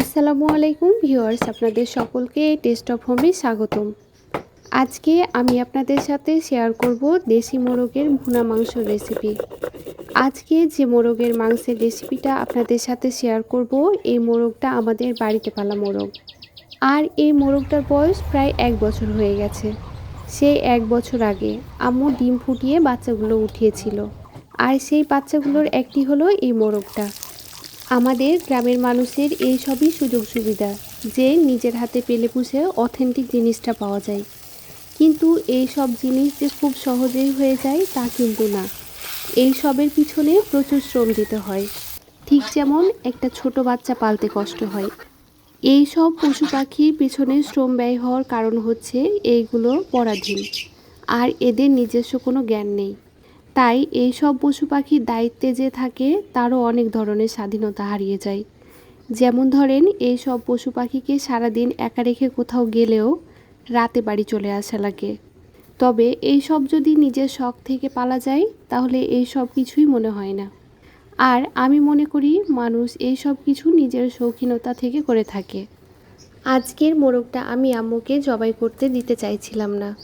আসসালামু আলাইকুম ভিউয়ার্স, আপনাদের সকলকে টেস্ট অফ হোমে স্বাগতম। আজকে আমি আপনাদের সাথে শেয়ার করব দেশি মোরগের ভুনা মাংস রেসিপি আজকে যে মোরগের মাংসের রেসিপিটা আপনাদের সাথে শেয়ার করব, এই মোরগটা আমাদের বাড়িতে পালা মোরগ। আর এই মোরগটার বয়স প্রায় এক বছর হয়ে গেছে। সেই এক বছর আগে আম্মু ডিম ফুটিয়ে বাচ্চাগুলো উঠিয়েছিল। আর সেই বাচ্চাগুলোর একটি হলো এই মোরগটা। আমাদের গ্রামের মানুষের এই সবই সুযোগ সুবিধা যে নিজের হাতে পেলে পুষে অথেন্টিক জিনিসটা পাওয়া যায়। কিন্তু এই সব জিনিস যে খুব সহজেই হয়ে যায় তা কিন্তু না। এই সবের পিছনে প্রচুর শ্রম দিতে হয়। ঠিক যেমন একটা ছোট বাচ্চা পালতে কষ্ট হয়। এই সব পশু পাখির পিছনে শ্রম ব্যয় হওয়ার কারণ হচ্ছে এইগুলো পরাধীন। আর এদের নিজস্ব কোনো জ্ঞান নেই। তাই এই সব পশু পাখির দায়িত্বে যে থাকে, তারও অনেক ধরনের স্বাধীনতা হারিয়ে যায়। যেমন ধরেন এই সব পশু পাখিকে সারাদিন একা রেখে কোথাও গেলেও রাতে বাড়ি চলে আসা লাগে। তবে এই সব যদি নিজের শখ থেকে পালা যায়, তাহলে এই সব কিছুই মনে হয় না। আর আমি মনে করি, মানুষ এই সব কিছু নিজের শৌখিনতা থেকে করে থাকে। আজকের মোরগটা আমি আম্মুকে জবাই করতে দিতে চাইছিলাম না।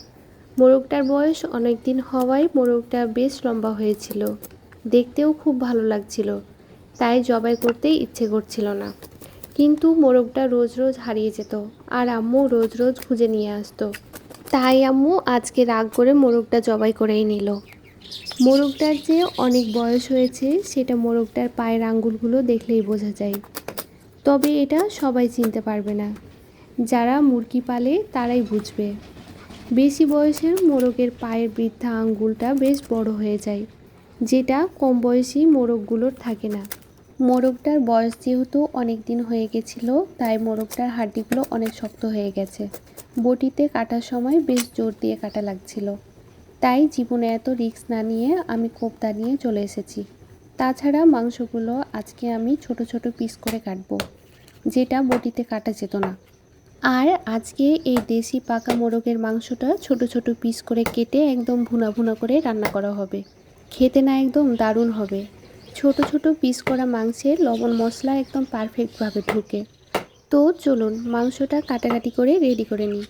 মোরগটার বয়স অনেক দিন হওয়ায় মোরগটা বেশ লম্বা হয়েছিল। দেখতেও খুব ভালো লাগছিল। তাই জবাই করতে ইচ্ছে করছিল না। কিন্তু মোরগটা রোজ রোজ হারিয়ে যেত আর আম্মু রোজ রোজ খুঁজে নিয়ে আসতো। তাই আম্মু আজকে রাগ করে মোরগটা জবাই করেই নিল। মোরগটার যে অনেক বয়স হয়েছে, সেটা মোরগটার পায়ের আঙ্গুলগুলো দেখলেই বোঝা যায়। তবে এটা সবাই চিনতে পারবে না। যারা মুরগি পালে তারাই বুঝবে। বেশি বয়সের মোরগের পায়ের বৃদ্ধা আঙ্গুলটা বেশ বড় হয়ে যায়, যেটা কম বয়সী মোরগগুলোর থাকে না। মোরগটার বয়স যেহেতু অনেক দিন হয়ে গেছিল, তাই মোরগটার হাড্ডিগুলো অনেক শক্ত হয়ে গেছে। বটিতে কাটার সময় বেশ জোর দিয়ে কাটা লাগছিল। তাই জীবনে এত রিস্ক না নিয়ে আমি কোপ্তা নিয়ে চলে এসেছি। তাছাড়া মাংসগুলো আজকে আমি ছোট ছোট পিস করে কাটবো, যেটা বটিতে কাটা যেত না। আর আজকে এই দেশি পাকা মোরগের মাংসটা ছোট ছোট পিস করে কেটে একদম ভুনা ভুনা করে রান্না করা হবে। খেতে না একদম দারুণ হবে। ছোট ছোট পিস করা মাংসে লবণ মশলা একদম পারফেক্টভাবে ঢুকে। তো চলুন মাংসটা কাটাকাটি করে রেডি করে নিই।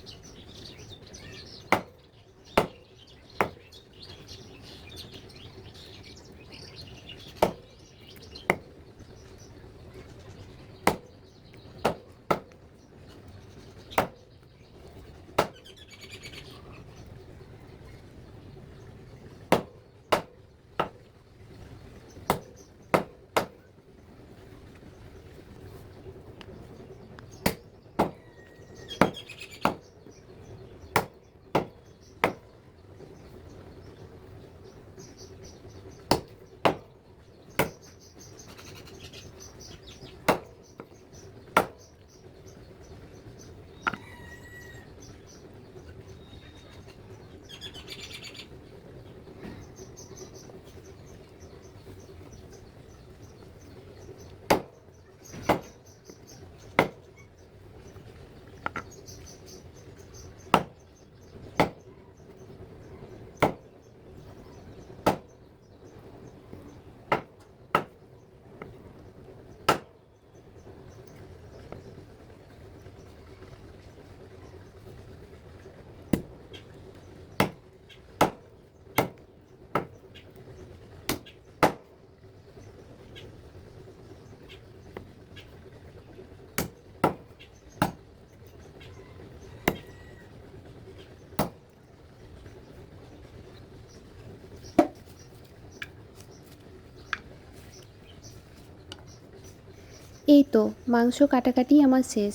তো, মাংস কাটাকাটি আমার শেষ।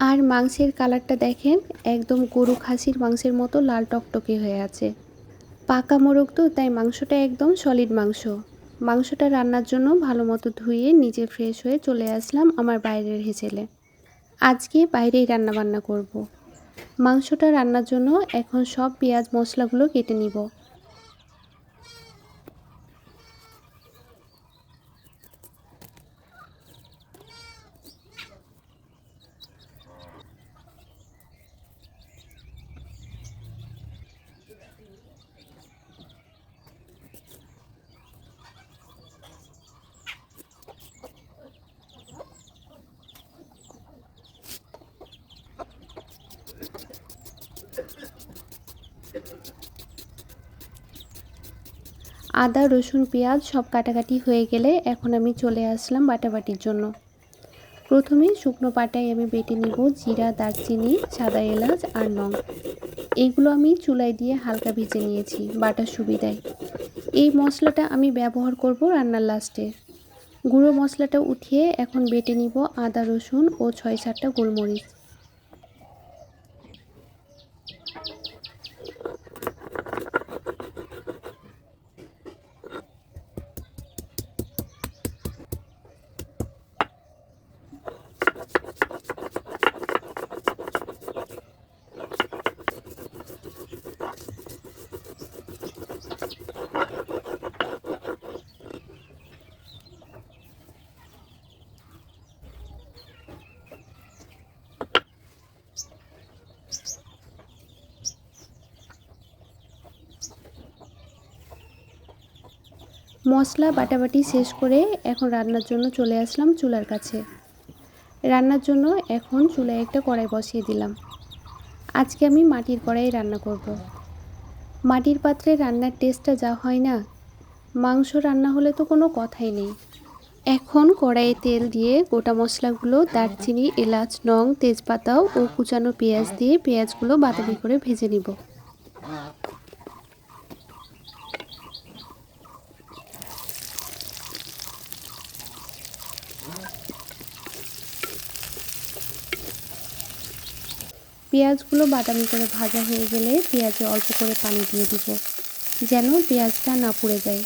আর মাংসের কালারটা দেখেন, একদম গরু খাসির মাংসের মতো লাল টকটকে হয়ে আছে। পাকা মোরগ তো, তাই মাংসটা একদম সলিড মাংস। মাংসটা রান্নার জন্য ভালো মতো ধুয়ে নিজে ফ্রেশ হয়ে চলে আসলাম আমার বাইরের হেঁচেলে। আজকে বাইরেই রান্না বান্না করব। মাংসটা রান্নার জন্য এখন সব পেঁয়াজ মশলাগুলো কেটে নিব। আদা, রসুন, পেঁয়াজ সব কাটাকাটি হয়ে গেলে এখন আমি চলে আসলাম বাটাবাটির জন্য। প্রথমে শুকনো পাটায় আমি বেটে নিব জিরা, দারচিনি, সাদা এলাচ আর নং এইগুলো আমি চুলায় দিয়ে হালকা ভেজে নিয়েছি বাটার সুবিধায়। এই মশলাটা আমি ব্যবহার করব রান্নার লাস্টে। গুঁড়ো মশলাটা উঠিয়ে এখন বেটে নিব আদা, রসুন ও ছয় সাতটা গোলমরিচ। মশলা বাটাবাটি শেষ করে এখন রান্নার জন্য চলে আসলাম চুলার কাছে। রান্নার জন্য এখন চুলায় একটা কড়াই বসিয়ে দিলাম। আজকে আমি মাটির কড়াই রান্না করব। মাটির পাত্রে রান্নার টেস্টটা যা হয় না, মাংস রান্না হলে তো কোনো কথাই নেই। এখন কড়াইয়ে তেল দিয়ে গোটা মশলাগুলো দারচিনি, এলাচ, নং তেজপাতাও ও কুচানো পেঁয়াজ দিয়ে পেঁয়াজগুলো বাদামি করে ভেজে নিব। পেঁয়াজগুলো বাদামি করে ভাজা হয়ে গেলে পেঁয়াজে অল্প করে পানি দিয়ে দিব, যেন পেঁয়াজটা না পুড়ে যায়।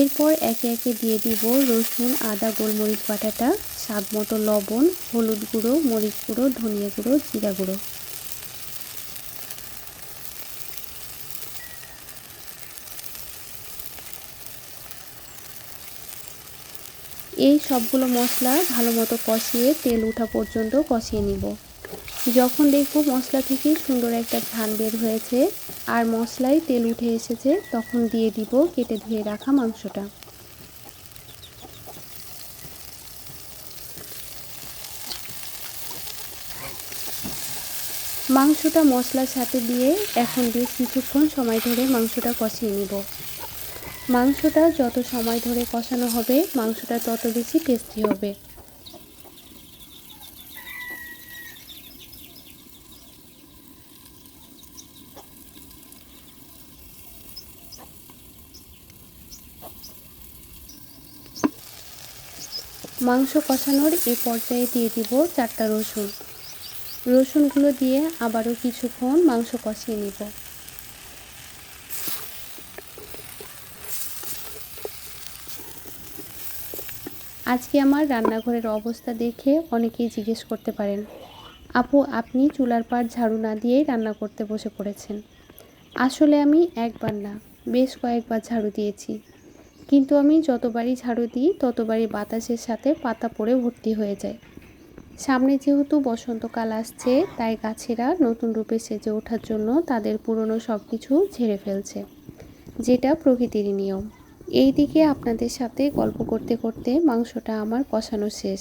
এরপর একে একে দিয়ে দিব রসুন, আদা, গোলমরিচ বাটাটা, স্বাদ মতো লবণ, হলুদ গুঁড়ো, মরিচ গুঁড়ো, ধনিয়া গুঁড়ো, জিরা গুঁড়ো। এই সবগুলো মশলা ভালো মতো কষিয়ে তেল ওঠা পর্যন্ত কষিয়ে নিব। যখন দেখব মশলা থেকে সুন্দর একটা ঘ্রাণ বের হয়েছে আর মশলায় তেল উঠে এসেছে, তখন দিয়ে দিব কেটে ধুয়ে রাখা মাংসটা। মাংসটা মশলার সাথে দিয়ে এখন বেশ কিছুক্ষণ সময় ধরে মাংসটা কষিয়ে নিব। মাংসটা যত সময় ধরে কষানো হবে, মাংসটা তত বেশি টেস্টি হবে। মাংস কষানোর এই পর্যায়ে দিয়ে দিব চারটা রসুন। রসুনগুলো দিয়ে আবারও কিছুক্ষণ মাংস কষিয়ে নিব। আজকে আমার রান্নাঘরের অবস্থা দেখে অনেকেই জিজ্ঞেস করতে পারেন, আপু, আপনি চুলার পাড় ঝাড়ু না দিয়েই রান্না করতে বসে পড়েছেন? আসলে আমি একবার না, বেশ কয়েকবার ঝাড়ু দিয়েছি। কিন্তু আমি যতবারই ঝাড়ু দিই, ততবারই বাতাসের সাথে পাতা পড়ে ভর্তি হয়ে যায়। সামনে যেহেতু বসন্তকাল আসছে, তাই গাছেরা নতুন রূপে সেজে ওঠার জন্য তাদের পুরনো সব কিছু ঝেড়ে ফেলছে, যেটা প্রকৃতির নিয়ম। এই দিকে আপনাদের সাথে গল্প করতে করতে মাংসটা আমার কষানো শেষ।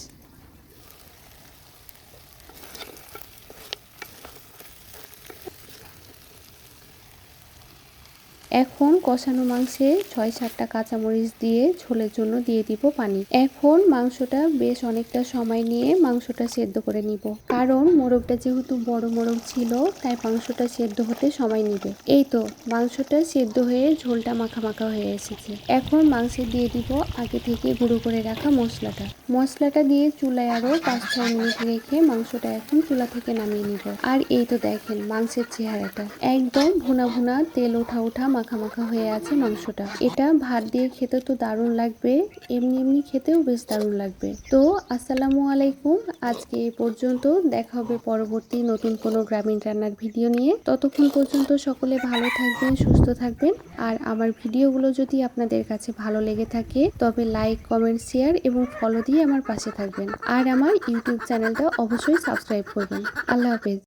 এখন কষানো মাংসে ছয় সাতটা কাঁচামরিচ দিয়ে ঝোলের জন্য দিয়ে দিব পানি। এখন মাংসটা বেশ অনেকটা সময় নিয়ে মাংসটা সেদ্ধ করে নিব। কারণ মোরগটা যেহেতু বড় মোরগ ছিল, তাই মাংসটা সেদ্ধ হতে সময় নিবে। এই তো, মাংসটা সেদ্ধ হয়ে ঝোলটা মাখা মাখা হয়ে এসেছে। এখন মাংসে দিয়ে দিব আগে থেকে গুঁড়ো করে রাখা মশলাটা। মশলাটা দিয়ে চুলায় আরও পাঁচ ছয় মিনিট রেখে মাংসটা এখন চুলা থেকে নামিয়ে নিব। আর এই তো দেখেন মাংসের চেহারাটা। একদম ভুনা ভুনা তেল ওঠা ওঠা মাখা মাখা হয়ে আছে মাংসটা। এটা ভাত দিয়ে খেতে তো দারুণ লাগবে, এমনি এমনি খেতেও বেশ দারুণ লাগবে। তো আসসালামু আলাইকুম, আজকে এই পর্যন্ত দেখা হবে পরবর্তী নতুন কোনো গ্রামীণ রান্নার ভিডিও নিয়ে। ততক্ষণ পর্যন্ত সকলে ভালো থাকবেন, সুস্থ থাকবেন। আর আমার ভিডিওগুলো যদি আপনাদের কাছে ভালো লেগে থাকে, তবে লাইক, কমেন্ট, শেয়ার এবং ফলো দিয়ে আমার পাশে থাকবেন। আর আমার ইউটিউব চ্যানেলটা অবশ্যই সাবস্ক্রাইব করবেন। আল্লাহ হাফেজ।